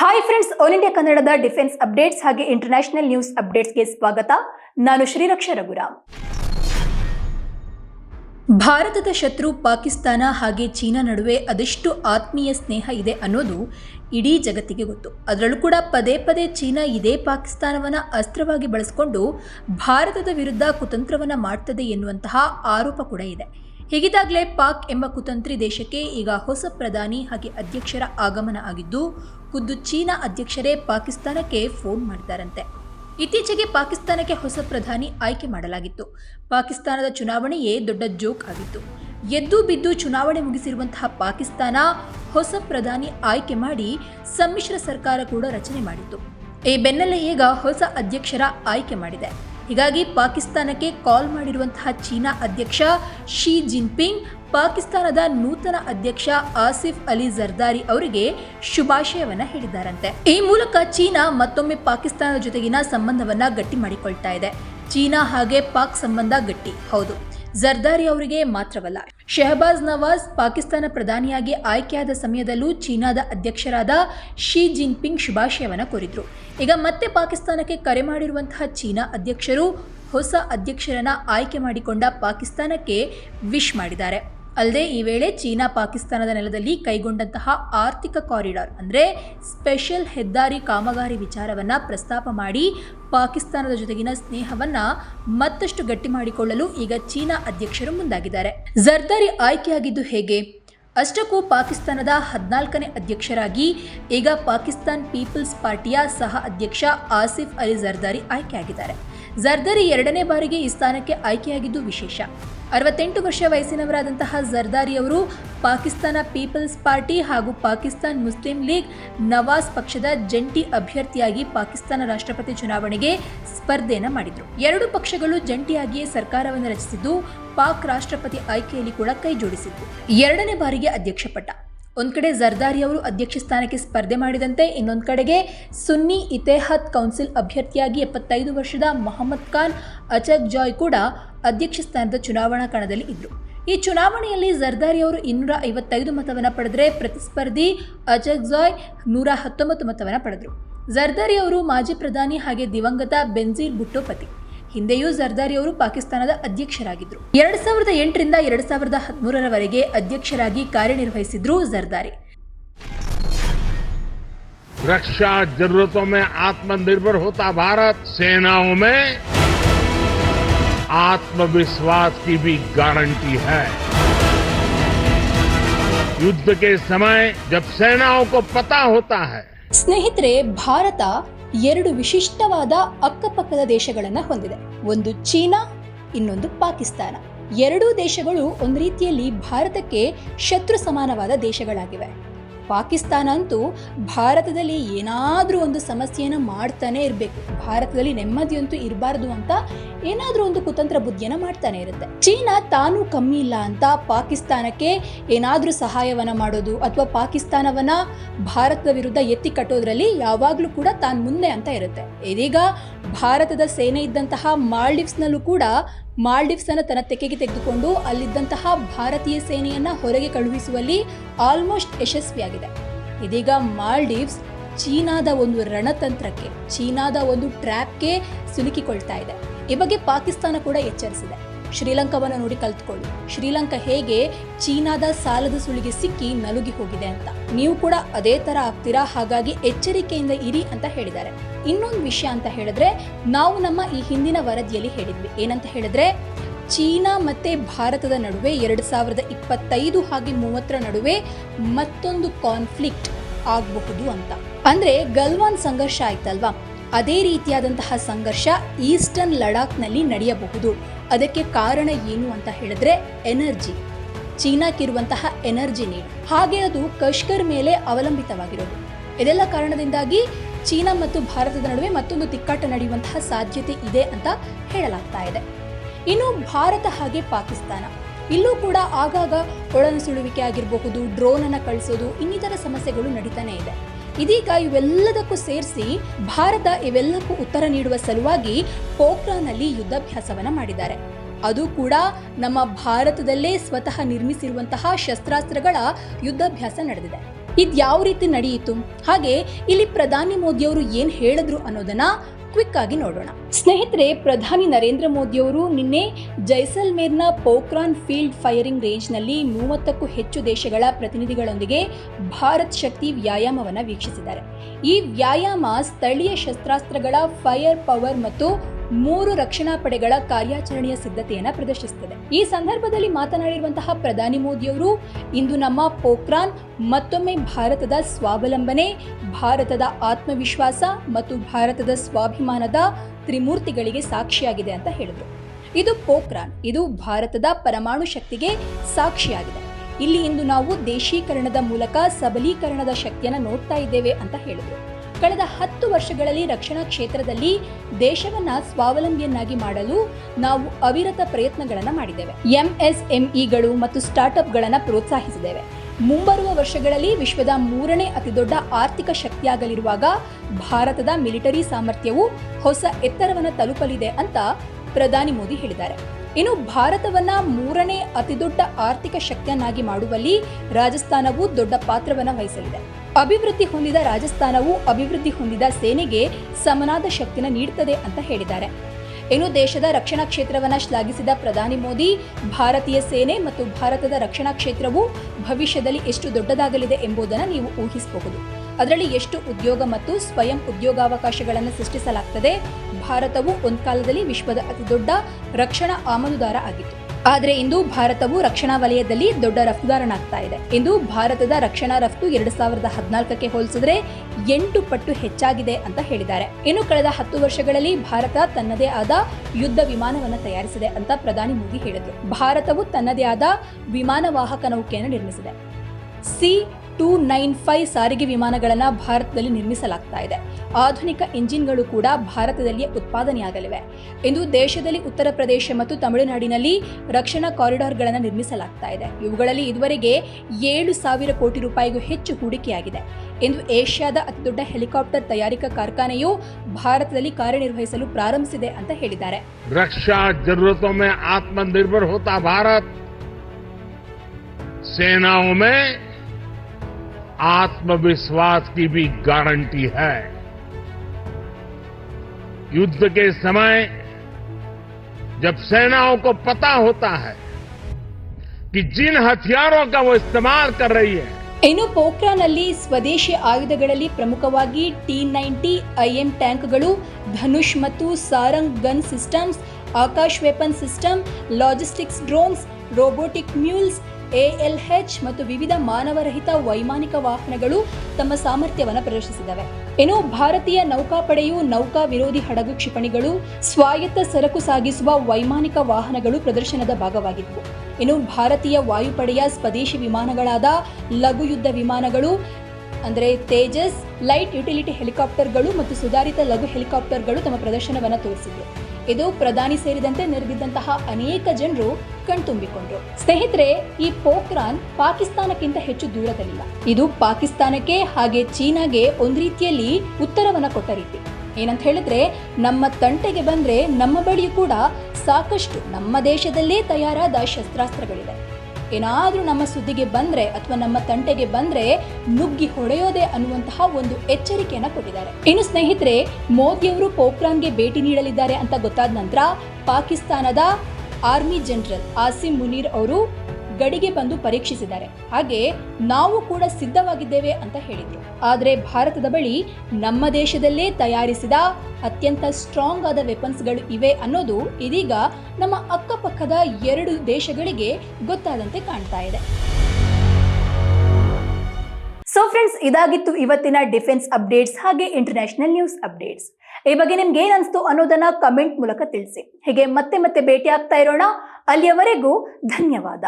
Hi friends all India ಕನ್ನಡದ defence updates ಹಾಗೆ international news ಅಪ್ಡೇಟ್ಸ್ಗೆ ಸ್ವಾಗತ. ನಾನು ಶ್ರೀರಕ್ಷ ರಘುರಾಮ್. ಭಾರತದ ಶತ್ರು ಪಾಕಿಸ್ತಾನ ಹಾಗೆ ಚೀನಾ ನಡುವೆ ಅದೆಷ್ಟು ಆತ್ಮೀಯ ಸ್ನೇಹ ಇದೆ ಅನ್ನೋದು ಇಡೀ ಜಗತ್ತಿಗೆ ಗೊತ್ತು. ಅದರಲ್ಲೂ ಕೂಡ ಪದೇ ಪದೇ ಚೀನಾ ಇದೇ ಪಾಕಿಸ್ತಾನವನ್ನು ಅಸ್ತ್ರವಾಗಿ ಬಳಸಿಕೊಂಡು ಭಾರತದ ವಿರುದ್ಧ ಕುತಂತ್ರವನ್ನು ಮಾಡ್ತದೆ ಎನ್ನುವಂತಹ ಆರೋಪ ಕೂಡ ಇದೆ. ಹೀಗಿದ್ದಾಗಲೇ ಪಾಕ್ ಎಂಬ ಕುತಂತ್ರಿ ದೇಶಕ್ಕೆ ಈಗ ಹೊಸ ಪ್ರಧಾನಿ ಹಾಗೆ ಅಧ್ಯಕ್ಷರ ಆಗಮನ ಆಗಿದ್ದು ಖುದ್ದು ಚೀನಾ ಅಧ್ಯಕ್ಷರೇ ಪಾಕಿಸ್ತಾನಕ್ಕೆ ಫೋನ್ ಮಾಡಿದ್ದಾರಂತೆ. ಇತ್ತೀಚೆಗೆ ಪಾಕಿಸ್ತಾನಕ್ಕೆ ಹೊಸ ಪ್ರಧಾನಿ ಆಯ್ಕೆ ಮಾಡಲಾಗಿತ್ತು. ಪಾಕಿಸ್ತಾನದ ಚುನಾವಣೆಯೇ ದೊಡ್ಡ ಜೋಕ್ ಆಗಿತ್ತು. ಎದ್ದು ಬಿದ್ದು ಚುನಾವಣೆ ಮುಗಿಸಿರುವಂತಹ ಪಾಕಿಸ್ತಾನ ಹೊಸ ಪ್ರಧಾನಿ ಆಯ್ಕೆ ಮಾಡಿ ಸಮ್ಮಿಶ್ರ ಸರ್ಕಾರ ಕೂಡ ರಚನೆ ಮಾಡಿತ್ತು. ಈ ಬೆನ್ನಲ್ಲೇ ಈಗ ಹೊಸ ಅಧ್ಯಕ್ಷರ ಆಯ್ಕೆ ಮಾಡಿದೆ. ಹೀಗಾಗಿ ಪಾಕಿಸ್ತಾನಕ್ಕೆ ಕಾಲ್ ಮಾಡಿರುವಂತಹ ಚೀನಾ ಅಧ್ಯಕ್ಷ ಶಿ ಜಿನ್ಪಿಂಗ್, ಪಾಕಿಸ್ತಾನದ ನೂತನ ಅಧ್ಯಕ್ಷ ಆಸಿಫ್ ಅಲಿ ಜರ್ದಾರಿ ಅವರಿಗೆ ಶುಭಾಶಯವನ್ನ ಹೇಳಿದ್ದಾರಂತೆ. ಈ ಮೂಲಕ ಚೀನಾ ಮತ್ತೊಮ್ಮೆ ಪಾಕಿಸ್ತಾನದ ಜೊತೆಗಿನ ಸಂಬಂಧವನ್ನ ಗಟ್ಟಿ ಮಾಡಿಕೊಳ್ತಾ ಇದೆ. ಚೀನಾ ಹಾಗೆ ಪಾಕ್ ಸಂಬಂಧ ಗಟ್ಟಿ, ಹೌದು. ಜರ್ದಾರಿ ಅವರಿಗೆ ಮಾತ್ರವಲ್ಲ, ಶೆಹಬಾಜ್ ನವಾಜ್ ಪಾಕಿಸ್ತಾನ ಪ್ರಧಾನಿಯಾಗಿ ಆಯ್ಕೆಯಾದ ಸಮಯದಲ್ಲೂ ಚೀನಾದ ಅಧ್ಯಕ್ಷರಾದ ಶಿ ಜಿನ್ಪಿಂಗ್ ಶುಭಾಶಯವನ್ನು ಕೋರಿದ್ರು. ಈಗ ಮತ್ತೆ ಪಾಕಿಸ್ತಾನಕ್ಕೆ ಕರೆ ಮಾಡಿರುವಂತಹ ಚೀನಾ ಅಧ್ಯಕ್ಷರು ಹೊಸ ಅಧ್ಯಕ್ಷರನ್ನ ಆಯ್ಕೆ ಮಾಡಿಕೊಂಡ ಪಾಕಿಸ್ತಾನಕ್ಕೆ ವಿಶ್ ಮಾಡಿದ್ದಾರೆ. ಅಲ್ಲದೆ ಈ ವೇಳೆ ಚೀನಾ ಪಾಕಿಸ್ತಾನದ ನೆಲದಲ್ಲಿ ಕೈಗೊಂಡಂತಹ ಆರ್ಥಿಕ ಕಾರಿಡಾರ್, ಅಂದರೆ ಸ್ಪೆಷಲ್ ಹೆದ್ದಾರಿ ಕಾಮಗಾರಿ ವಿಚಾರವನ್ನು ಪ್ರಸ್ತಾಪ ಮಾಡಿ ಪಾಕಿಸ್ತಾನದ ಜೊತೆಗಿನ ಸ್ನೇಹವನ್ನು ಮತ್ತಷ್ಟು ಗಟ್ಟಿ ಮಾಡಿಕೊಳ್ಳಲು ಈಗ ಚೀನಾ ಅಧ್ಯಕ್ಷರು ಮುಂದಾಗಿದ್ದಾರೆ. ಜರ್ದಾರಿ ಆಯ್ಕೆಯಾಗಿದ್ದು ಹೇಗೆ? ಅಷ್ಟಕ್ಕೂ ಪಾಕಿಸ್ತಾನದ ಹದಿನಾಲ್ಕನೇ ಅಧ್ಯಕ್ಷರಾಗಿ ಈಗ ಪಾಕಿಸ್ತಾನ್ ಪೀಪಲ್ಸ್ ಪಾರ್ಟಿಯ ಸಹ ಅಧ್ಯಕ್ಷ ಆಸಿಫ್ ಅಲಿ ಜರ್ದಾರಿ ಆಯ್ಕೆಯಾಗಿದ್ದಾರೆ. ಜರ್ದಾರಿ ಎರಡನೇ ಬಾರಿಗೆ ಈ ಸ್ಥಾನಕ್ಕೆ ಆಯ್ಕೆಯಾಗಿದ್ದು ವಿಶೇಷ. ಅರವತ್ತೆಂಟು ವರ್ಷ ವಯಸ್ಸಿನವರಾದಂತಹ ಜರ್ದಾರಿ ಅವರು ಪಾಕಿಸ್ತಾನ ಪೀಪಲ್ಸ್ ಪಾರ್ಟಿ ಹಾಗೂ ಪಾಕಿಸ್ತಾನ್ ಮುಸ್ಲಿಂ ಲೀಗ್ ನವಾಜ್ ಪಕ್ಷದ ಜಂಟಿ ಅಭ್ಯರ್ಥಿಯಾಗಿ ಪಾಕಿಸ್ತಾನ ರಾಷ್ಟ್ರಪತಿ ಚುನಾವಣೆಗೆ ಸ್ಪರ್ಧೆಯನ್ನ ಮಾಡಿದ್ರು. ಎರಡು ಪಕ್ಷಗಳು ಜಂಟಿಯಾಗಿಯೇ ಸರ್ಕಾರವನ್ನು ರಚಿಸಿದ್ದು ಪಾಕ್ ರಾಷ್ಟ್ರಪತಿ ಆಯ್ಕೆಯಲ್ಲಿ ಕೂಡ ಕೈ ಜೋಡಿಸಿದ್ದು ಎರಡನೇ ಬಾರಿಗೆ ಅಧ್ಯಕ್ಷ ಪಟ್ಟ ಒಂದ್ ಕಡೆ ಜರ್ದಾರಿ ಅವರು ಅಧ್ಯಕ್ಷ ಸ್ಥಾನಕ್ಕೆ ಸ್ಪರ್ಧೆ ಮಾಡಿದಂತೆ ಇನ್ನೊಂದು ಕಡೆಗೆ ಸುನ್ನಿ ಇತೆಹಾದ್ ಕೌನ್ಸಿಲ್ ಅಭ್ಯರ್ಥಿಯಾಗಿ ಎಪ್ಪತ್ತೈದು ವರ್ಷದ ಮೊಹಮ್ಮದ್ ಖಾನ್ ಅಚಕ್ ಜಾಯ್ ಕೂಡ ಅಧ್ಯಕ್ಷ ಸ್ಥಾನದ ಚುನಾವಣಾ ಕಣದಲ್ಲಿ ಇದ್ದರು ಈ ಚುನಾವಣೆಯಲ್ಲಿ ಜರ್ದಾರಿ ಅವರು ಇನ್ನೂರ ಐವತ್ತೈದು ಮತವನ್ನು ಪಡೆದರೆ ಪ್ರತಿಸ್ಪರ್ಧಿ ಅಜಕ್ ಜಾಯ್ ನೂರ ಹತ್ತೊಂಬತ್ತು ಮತವನ್ನು ಪಡೆದರು. ಜರ್ದಾರಿ ಅವರು ಮಾಜಿ ಪ್ರಧಾನಿ ಹಾಗೆ ದಿವಂಗತ ಬೆನ್ಜೀರ್ ಭುಟ್ಟೋ ಪತಿ ಹಿಂದೆಯೂ ಜರ್ದಾರಿ ಅವರು ಪಾಕಿಸ್ತಾನದ ಅಧ್ಯಕ್ಷರಾಗಿದ್ದರು ಎರಡ್ ಸಾವಿರದ ಎಂಟರಿಂದ ಎರಡ್ ಸಾವಿರದ ಹದಿಮೂರರವರೆಗೆ ಅಧ್ಯಕ್ಷರಾಗಿ ಕಾರ್ಯನಿರ್ವಹಿಸಿದ್ರು ಜರ್ದಾರಿ रक्षा जरूरतों में आत्मनिर्भर होता भारत सेनाओं में आत्मविश्वास की भी गारंटी है युद्ध के समय जब सेनाओं को पता होता है ಸ್ನೇಹಿತರೆ ಭಾರತ ಎರಡು ವಿಶಿಷ್ಟವಾದ ಅಕ್ಕಪಕ್ಕದ ದೇಶಗಳನ್ನು ಹೊಂದಿದೆ. ಒಂದು ಚೀನಾ, ಇನ್ನೊಂದು ಪಾಕಿಸ್ತಾನ. ಎರಡೂ ದೇಶಗಳು ಒಂದು ರೀತಿಯಲ್ಲಿ ಭಾರತಕ್ಕೆ ಶತ್ರು ಸಮಾನವಾದ ದೇಶಗಳಾಗಿವೆ. ಪಾಕಿಸ್ತಾನ ಅಂತೂ ಭಾರತದಲ್ಲಿ ಏನಾದರೂ ಒಂದು ಸಮಸ್ಯೆಯನ್ನು ಮಾಡ್ತಾನೆ ಇರಬೇಕು. ಭಾರತದಲ್ಲಿ ನೆಮ್ಮದಿಯಂತೂ ಇರಬಾರ್ದು ಅಂತ ಏನಾದರೂ ಒಂದು ಕುತಂತ್ರ ಬುದ್ಧಿಯನ್ನು ಮಾಡ್ತಾನೆ ಇರುತ್ತೆ. ಚೀನಾ ತಾನು ಕಮ್ಮಿ ಇಲ್ಲ ಅಂತ ಪಾಕಿಸ್ತಾನಕ್ಕೆ ಏನಾದರೂ ಸಹಾಯವನ್ನು ಮಾಡೋದು ಅಥವಾ ಪಾಕಿಸ್ತಾನವನ್ನ ಭಾರತದ ವಿರುದ್ಧ ಎತ್ತಿ ಕಟ್ಟೋದ್ರಲ್ಲಿ ಯಾವಾಗಲೂ ಕೂಡ ತಾನು ಮುಂದೆ ಅಂತ ಇರುತ್ತೆ. ಇದೀಗ ಭಾರತದ ಸೇನೆ ಇದ್ದಂತಹ ಮಾಲ್ಡೀವ್ಸ್ನಲ್ಲೂ ಕೂಡ ಮಾಲ್ಡೀವ್ಸ್ ಅನ್ನು ತನ್ನ ತೆಕೆಗೆ ತೆಗೆದುಕೊಂಡು ಅಲ್ಲಿದ್ದಂತಹ ಭಾರತೀಯ ಸೇನೆಯನ್ನ ಹೊರಗೆ ಕಳುಹಿಸುವಲ್ಲಿ ಆಲ್ಮೋಸ್ಟ್ ಯಶಸ್ವಿಯಾಗಿದೆ. ಇದೀಗ ಮಾಲ್ಡೀವ್ಸ್ ಚೀನಾದ ಒಂದು ರಣತಂತ್ರಕ್ಕೆ, ಚೀನಾದ ಒಂದು ಟ್ರ್ಯಾಪ್ಗೆ ಸಿಲುಕಿಕೊಳ್ತಾ ಇದೆ. ಈ ಬಗ್ಗೆ ಪಾಕಿಸ್ತಾನ ಕೂಡ ಎಚ್ಚರಿಸಿದೆ. ಶ್ರೀಲಂಕಾವನ್ನು ನೋಡಿ ಕಲ್ತ್ಕೊಳ್ಳಿ. ಶ್ರೀಲಂಕಾ ಹೇಗೆ ಚೀನಾದ ಸಾಲದ ಸುಳಿಗೆ ಸಿಕ್ಕಿ ನಲುಗಿ ಹೋಗಿದೆ ಅಂತ. ನೀವು ಕೂಡ ಅದೇ ತರ ಆಗ್ತೀರಾ? ಹಾಗಾಗಿ ಎಚ್ಚರಿಕೆಯಿಂದ ಇರಿ ಅಂತ ಹೇಳಿದ್ದಾರೆ. ಇನ್ನೊಂದು ವಿಷಯ ಅಂತ ಹೇಳಿದ್ರೆ, ನಾವು ನಮ್ಮ ಈ ಹಿಂದಿನ ವರದಿಯಲ್ಲಿ ಹೇಳಿದ್ವಿ. ಏನಂತ ಹೇಳಿದ್ರೆ, ಚೀನಾ ಮತ್ತೆ ಭಾರತದ ನಡುವೆ ಎರಡು ಸಾವಿರದ ಇಪ್ಪತ್ತೈದು ಹಾಗೆ ಮೂವತ್ತರ ನಡುವೆ ಮತ್ತೊಂದು ಕಾನ್ಫ್ಲಿಕ್ಟ್ ಆಗಬಹುದು ಅಂತ. ಅಂದ್ರೆ ಗಲ್ವಾನ್ ಸಂಘರ್ಷ ಆಯ್ತಲ್ವಾ? ಅದೇ ರೀತಿಯಾದಂತಹ ಸಂಘರ್ಷ ಈಸ್ಟರ್ನ್ ಲಡಾಖ್ನಲ್ಲಿ ನಡೆಯಬಹುದು. ಅದಕ್ಕೆ ಕಾರಣ ಏನು ಅಂತ ಹೇಳಿದ್ರೆ ಎನರ್ಜಿ. ಚೀನಾಕ್ಕಿರುವಂತಹ energy need. ಹಾಗೆ ಅದು ಕಶ್ಕರ್ ಮೇಲೆ ಅವಲಂಬಿತವಾಗಿರೋದು. ಇದೆಲ್ಲ ಕಾರಣದಿಂದಾಗಿ ಚೀನಾ ಮತ್ತು ಭಾರತದ ನಡುವೆ ಮತ್ತೊಂದು ತಿಕ್ಕಾಟ ನಡೆಯುವಂತಹ ಸಾಧ್ಯತೆ ಇದೆ ಅಂತ ಹೇಳಲಾಗ್ತಾ ಇದೆ. ಇನ್ನು ಭಾರತ ಹಾಗೆ ಪಾಕಿಸ್ತಾನ. ಇಲ್ಲೂ ಕೂಡ ಆಗಾಗ ಒಳನುಸುಳುವಿಕೆ ಆಗಿರಬಹುದು, ಡ್ರೋನನ್ನು ಕಳಿಸೋದು, ಇನ್ನಿತರ ಸಮಸ್ಯೆಗಳು ನಡೀತಾನೆ ಇದೆ. ಇದೀಗ ಇವೆಲ್ಲದಕ್ಕೂ ಸೇರಿಸಿ ಭಾರತ ಇವೆಲ್ಲಕ್ಕೂ ಉತ್ತರ ನೀಡುವ ಸಲುವಾಗಿ ಪೋಖ್ರಾನಲ್ಲಿ ಯುದ್ಧಾಭ್ಯಾಸವನ್ನ ಮಾಡಿದ್ದಾರೆ. ಅದು ಕೂಡ ನಮ್ಮ ಭಾರತದಲ್ಲೇ ಸ್ವತಃ ನಿರ್ಮಿಸಿರುವಂತಹ ಶಸ್ತ್ರಾಸ್ತ್ರಗಳ ಯುದ್ಧಾಭ್ಯಾಸ ನಡೆದಿದೆ. ಇದು ಯಾವ ರೀತಿ ನಡೆಯಿತು? ಹಾಗೆ ಇಲ್ಲಿ ಪ್ರಧಾನಿ ಮೋದಿಯವರು ಏನು ಹೇಳಿದ್ರು ಅನ್ನೋದನ್ನ ಕ್ವಿಕ್ ಆಗಿ ನೋಡೋಣ. ಸ್ನೇಹಿತರೆ, ಪ್ರಧಾನಿ ನರೇಂದ್ರ ಮೋದಿಯವರು ನಿನ್ನೆ ಜೈಸಲ್ಮೇರ್ನ ಪೋಕ್ರಾನ್ ಫೀಲ್ಡ್ ಫೈರಿಂಗ್ ರೇಂಜ್ನಲ್ಲಿ ಮೂವತ್ತಕ್ಕೂ ಹೆಚ್ಚು ದೇಶಗಳ ಪ್ರತಿನಿಧಿಗಳೊಂದಿಗೆ ಭಾರತ್ ಶಕ್ತಿ ವ್ಯಾಯಾಮವನ್ನು ವೀಕ್ಷಿಸಿದ್ದಾರೆ. ಈ ವ್ಯಾಯಾಮ ಸ್ಥಳೀಯ ಶಸ್ತ್ರಾಸ್ತ್ರಗಳ, ಫೈರ್ ಪವರ್ ಮತ್ತು ಮೂರು ರಕ್ಷಣಾ ಪಡೆಗಳ ಕಾರ್ಯಾಚರಣೆಯ ಸಿದ್ಧತೆಯನ್ನು ಪ್ರದರ್ಶಿಸುತ್ತದೆ. ಈ ಸಂದರ್ಭದಲ್ಲಿ ಮಾತನಾಡಿರುವಂತಹ ಪ್ರಧಾನಿ ಮೋದಿಯವರು, ಇಂದು ನಮ್ಮ ಪೋಖ್ರಾನ್, ಮತ್ತೊಮ್ಮೆ ಭಾರತದ ಸ್ವಾವಲಂಬನೆ, ಭಾರತದ ಆತ್ಮವಿಶ್ವಾಸ ಮತ್ತು ಭಾರತದ ಸ್ವಾಭಿಮಾನದ ತ್ರಿಮೂರ್ತಿಗಳಿಗೆ ಸಾಕ್ಷಿಯಾಗಿದೆ ಅಂತ ಹೇಳಿದರು. ಇದು ಪೋಖ್ರಾನ್, ಇದು ಭಾರತದ ಪರಮಾಣು ಶಕ್ತಿಗೆ ಸಾಕ್ಷಿಯಾಗಿದೆ. ಇಲ್ಲಿ ಇಂದು ನಾವು ದೇಶೀಕರಣದ ಮೂಲಕ ಸಬಲೀಕರಣದ ಶಕ್ತಿಯನ್ನು ನೋಡ್ತಾ ಇದ್ದೇವೆ ಅಂತ ಹೇಳಿದರು. ಕಳೆದ ಹತ್ತು ವರ್ಷಗಳಲ್ಲಿ ರಕ್ಷಣಾ ಕ್ಷೇತ್ರದಲ್ಲಿ ದೇಶವನ್ನ ಸ್ವಾವಲಂಬಿಯನ್ನಾಗಿ ಮಾಡಲು ನಾವು ಅವಿರತ ಪ್ರಯತ್ನಗಳನ್ನು ಮಾಡಿದ್ದೇವೆ. ಎಂಎಸ್ಎಂಇಗಳು ಮತ್ತು ಸ್ಟಾರ್ಟ್ಅಪ್ಗಳನ್ನು ಪ್ರೋತ್ಸಾಹಿಸಿದ್ದೇವೆ. ಮುಂಬರುವ ವರ್ಷಗಳಲ್ಲಿ ವಿಶ್ವದ ಮೂರನೇ ಅತಿದೊಡ್ಡ ಆರ್ಥಿಕ ಶಕ್ತಿಯಾಗಲಿರುವಾಗ ಭಾರತದ ಮಿಲಿಟರಿ ಸಾಮರ್ಥ್ಯವು ಹೊಸ ಎತ್ತರವನ್ನು ತಲುಪಲಿದೆ ಅಂತ ಪ್ರಧಾನಿ ಮೋದಿ ಹೇಳಿದ್ದಾರೆ. ಇನ್ನು ಭಾರತವನ್ನ ಮೂರನೇ ಅತಿದೊಡ್ಡ ಆರ್ಥಿಕ ಶಕ್ತಿಯನ್ನಾಗಿ ಮಾಡುವಲ್ಲಿ ರಾಜಸ್ಥಾನವು ದೊಡ್ಡ ಪಾತ್ರವನ್ನು ವಹಿಸಲಿದೆ. ಅಭಿವೃದ್ಧಿ ಹೊಂದಿದ ರಾಜಸ್ಥಾನವು ಅಭಿವೃದ್ಧಿ ಹೊಂದಿದ ಸೇನೆಗೆ ಸಮನಾದ ಶಕ್ತಿನ ನೀಡುತ್ತದೆ ಅಂತ ಹೇಳಿದ್ದಾರೆ. ಇನ್ನು ದೇಶದ ರಕ್ಷಣಾ ಕ್ಷೇತ್ರವನ್ನು ಶ್ಲಾಘಿಸಿದ ಪ್ರಧಾನಿ ಮೋದಿ, ಭಾರತೀಯ ಸೇನೆ ಮತ್ತು ಭಾರತದ ರಕ್ಷಣಾ ಕ್ಷೇತ್ರವು ಭವಿಷ್ಯದಲ್ಲಿ ಎಷ್ಟು ದೊಡ್ಡದಾಗಲಿದೆ ಎಂಬುದನ್ನು ನೀವು ಊಹಿಸಬಹುದು. ಅದರಲ್ಲಿ ಎಷ್ಟು ಉದ್ಯೋಗ ಮತ್ತು ಸ್ವಯಂ ಉದ್ಯೋಗಾವಕಾಶಗಳನ್ನು ಸೃಷ್ಟಿಸಲಾಗ್ತದೆ, ಭಾರತವು ಒಂದು ಕಾಲದಲ್ಲಿ ವಿಶ್ವದ ಅತಿದೊಡ್ಡ ರಕ್ಷಣಾ ಆಮದುದಾರ ಆಗಿತ್ತು. ಆದರೆ ಇಂದು ಭಾರತವು ರಕ್ಷಣಾ ವಲಯದಲ್ಲಿ ದೊಡ್ಡ ರಫ್ತುದಾರನಾಗ್ತಾ ಇದೆ. ಇಂದು ಭಾರತದ ರಕ್ಷಣಾ ರಫ್ತು ಎರಡು ಸಾವಿರದ ಹದಿನಾಲ್ಕಕ್ಕೆ ಹೋಲಿಸಿದ್ರೆ ಎಂಟು ಪಟ್ಟು ಹೆಚ್ಚಾಗಿದೆ ಅಂತ ಹೇಳಿದ್ದಾರೆ. ಇನ್ನು ಕಳೆದ ಹತ್ತು ವರ್ಷಗಳಲ್ಲಿ ಭಾರತ ತನ್ನದೇ ಆದ ಯುದ್ಧ ವಿಮಾನವನ್ನು ತಯಾರಿಸಿದೆ ಅಂತ ಪ್ರಧಾನಿ ಮೋದಿ ಹೇಳಿದರು. ಭಾರತವು ತನ್ನದೇ ಆದ ವಿಮಾನ ವಾಹಕ ನೌಕೆಯನ್ನು ನಿರ್ಮಿಸಿದೆ. ಸಿ ಟೂ ನೈನ್ ಫೈವ್ ಸಾರಿಗೆ ವಿಮಾನಗಳನ್ನು ಭಾರತದಲ್ಲಿ ನಿರ್ಮಿಸಲಾಗ್ತಾ ಇದೆ. ಆಧುನಿಕ ಇಂಜಿನ್ಗಳು ಕೂಡ ಭಾರತದಲ್ಲಿಯೇ ಉತ್ಪಾದನೆಯಾಗಲಿವೆ. ಇಂದು ದೇಶದಲ್ಲಿ ಉತ್ತರ ಪ್ರದೇಶ ಮತ್ತು ತಮಿಳುನಾಡಿನಲ್ಲಿ ರಕ್ಷಣಾ ಕಾರಿಡಾರ್ಗಳನ್ನು ನಿರ್ಮಿಸಲಾಗ್ತಾ ಇದೆ. ಇವುಗಳಲ್ಲಿ ಇದುವರೆಗೆ ಏಳು ಸಾವಿರ ಕೋಟಿ ರೂಪಾಯಿಗೂ ಹೆಚ್ಚು ಹೂಡಿಕೆಯಾಗಿದೆ. ಇಂದು ಏಷ್ಯಾದ ಅತಿದೊಡ್ಡ ಹೆಲಿಕಾಪ್ಟರ್ ತಯಾರಿಕಾ ಕಾರ್ಖಾನೆಯು ಭಾರತದಲ್ಲಿ ಕಾರ್ಯನಿರ್ವಹಿಸಲು ಪ್ರಾರಂಭಿಸಿದೆ ಅಂತ ಹೇಳಿದ್ದಾರೆ. ರಕ್ಷಾ ಜರುರತೋ ಆತ್ಮನಿರ್ಭರ್ ಹೋತಾ ಭಾರತ. ಸೇನಾओं आत्मविश्वास की भी गारंटी है युद्ध के समय जब सेनाओं को पता होता है कि जिन हथियारों का वो इस्तेमाल कर रही है ಇನ್ನು ಪೋಖ್ರಾನಲ್ಲಿ ಸ್ವದೇಶಿ ಆಯುಧಗಳಲ್ಲಿ ಪ್ರಮುಖವಾಗಿ ಟಿ ನೈಂಟಿ ಐಎಂ ಟ್ಯಾಂಕ್ಗಳು ಧನುಷ್ ಮತ್ತು Sarang gun systems Akash weapon system logistics drones robotic mules ALH ಮತ್ತು ವಿವಿಧ ಮಾನವರಹಿತ ವೈಮಾನಿಕ ವಾಹನಗಳು ತಮ್ಮ ಸಾಮರ್ಥ್ಯವನ್ನು ಪ್ರದರ್ಶಿಸಿದವೆ. ಇನ್ನು ಭಾರತೀಯ ನೌಕಾಪಡೆಯು ನೌಕಾ ವಿರೋಧಿ ಹಡಗು ಕ್ಷಿಪಣಿಗಳು, ಸ್ವಾಯತ್ತ ಸರಕು ಸಾಗಿಸುವ ವೈಮಾನಿಕ ವಾಹನಗಳು ಪ್ರದರ್ಶನದ ಭಾಗವಾಗಿದ್ದವು. ಇನ್ನು ಭಾರತೀಯ ವಾಯುಪಡೆಯ ಸ್ವದೇಶಿ ವಿಮಾನಗಳಾದ ಲಘು ಯುದ್ಧ ವಿಮಾನಗಳು ಅಂದರೆ ತೇಜಸ್ ಲೈಟ್ ಯುಟಿಲಿಟಿ ಹೆಲಿಕಾಪ್ಟರ್ಗಳು ಮತ್ತು ಸುಧಾರಿತ ಲಘು ಹೆಲಿಕಾಪ್ಟರ್ಗಳು ತಮ್ಮ ಪ್ರದರ್ಶನವನ್ನು ತೋರಿಸಿದ್ರು. ಇದು ಪ್ರಧಾನಿ ಸೇರಿದಂತೆ ನೆರೆದಿದ್ದಂತಹ ಅನೇಕ ಜನರು ಕಣ್ತುಂಬಿಕೊಂಡ್ರು. ಸ್ನೇಹಿತರೆ, ಈ ಪೋಖ್ರಾನ್ ಪಾಕಿಸ್ತಾನಕ್ಕಿಂತ ಹೆಚ್ಚು ದೂರದಲ್ಲಿಲ್ಲ. ಇದು ಪಾಕಿಸ್ತಾನಕ್ಕೆ ಹಾಗೆ ಚೀನಾಗೆ ಒಂದು ರೀತಿಯಲ್ಲಿ ಉತ್ತರವನ್ನ ಕೊಟ್ಟ ರೀತಿ. ಏನಂತ ಹೇಳಿದ್ರೆ, ನಮ್ಮ ತಂಟೆಗೆ ಬಂದ್ರೆ ನಮ್ಮ ಬಳಿಯೂ ಕೂಡ ಸಾಕಷ್ಟು ನಮ್ಮ ದೇಶದಲ್ಲೇ ತಯಾರಾದ ಶಸ್ತ್ರಾಸ್ತ್ರಗಳಿದೆ ಏನಾದರೂ ನಮ್ಮ ಸುದ್ದಿಗೆ ಬಂದ್ರೆ ಅಥವಾ ನಮ್ಮ ತಂಟೆಗೆ ಬಂದ್ರೆ ನುಗ್ಗಿ ಹೊಡೆಯೋದೆ ಅನ್ನುವಂತಹ ಒಂದು ಎಚ್ಚರಿಕೆಯನ್ನು ಕೊಟ್ಟಿದ್ದಾರೆ. ಇನ್ನು ಸ್ನೇಹಿತರೆ ಮೋದಿಯವರು ಪೋಖ್ರಾನ್ಗೆ ಭೇಟಿ ನೀಡಲಿದ್ದಾರೆ ಅಂತ ಗೊತ್ತಾದ ನಂತರ ಪಾಕಿಸ್ತಾನದ ಆರ್ಮಿ ಜನರಲ್ ಆಸಿಮ್ ಮುನೀರ್ ಅವರು ಗಡಿಗೆ ಬಂದು ಪರೀಕ್ಷಿಸಿದ್ದಾರೆ. ಹಾಗೆ ನಾವು ಕೂಡ ಸಿದ್ಧವಾಗಿದ್ದೇವೆ ಅಂತ ಹೇಳಿದ್ರು. ಆದರೆ ಭಾರತದ ಬಳಿ ನಮ್ಮ ದೇಶದಲ್ಲೇ ತಯಾರಿಸಿದ ಅತ್ಯಂತ ಸ್ಟ್ರಾಂಗ್ ಆದ ವೆಪನ್ಸ್ಗಳು ಇವೆ ಅನ್ನೋದು ಇದೀಗ ನಮ್ಮ ಅಕ್ಕಪಕ್ಕದ ಎರಡು ದೇಶಗಳಿಗೆ ಗೊತ್ತಾದಂತೆ ಕಾಣ್ತಾ ಇದೆ. ಸೊ ಫ್ರೆಂಡ್ಸ್ ಇದಾಗಿತ್ತು ಇವತ್ತಿನ ಡಿಫೆನ್ಸ್ ಅಪ್ಡೇಟ್ಸ್ ಹಾಗೆ ಇಂಟರ್ನ್ಯಾಷನಲ್ ನ್ಯೂಸ್ ಅಪ್ಡೇಟ್ಸ್ ಈ ಬಗ್ಗೆ ನಿಮ್ಗೆ ಏನ್ ಅನಿಸ್ತು ಅನ್ನೋದನ್ನ ಕಮೆಂಟ್ ಮೂಲಕ ತಿಳಿಸಿ. ಹೀಗೆ ಮತ್ತೆ ಮತ್ತೆ ಭೇಟಿ ಆಗ್ತಾ ಇರೋಣ. ಅಲ್ಲಿಯವರೆಗೂ ಧನ್ಯವಾದ.